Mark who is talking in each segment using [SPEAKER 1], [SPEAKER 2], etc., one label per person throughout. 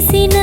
[SPEAKER 1] చేసిన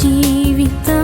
[SPEAKER 1] జీవితం.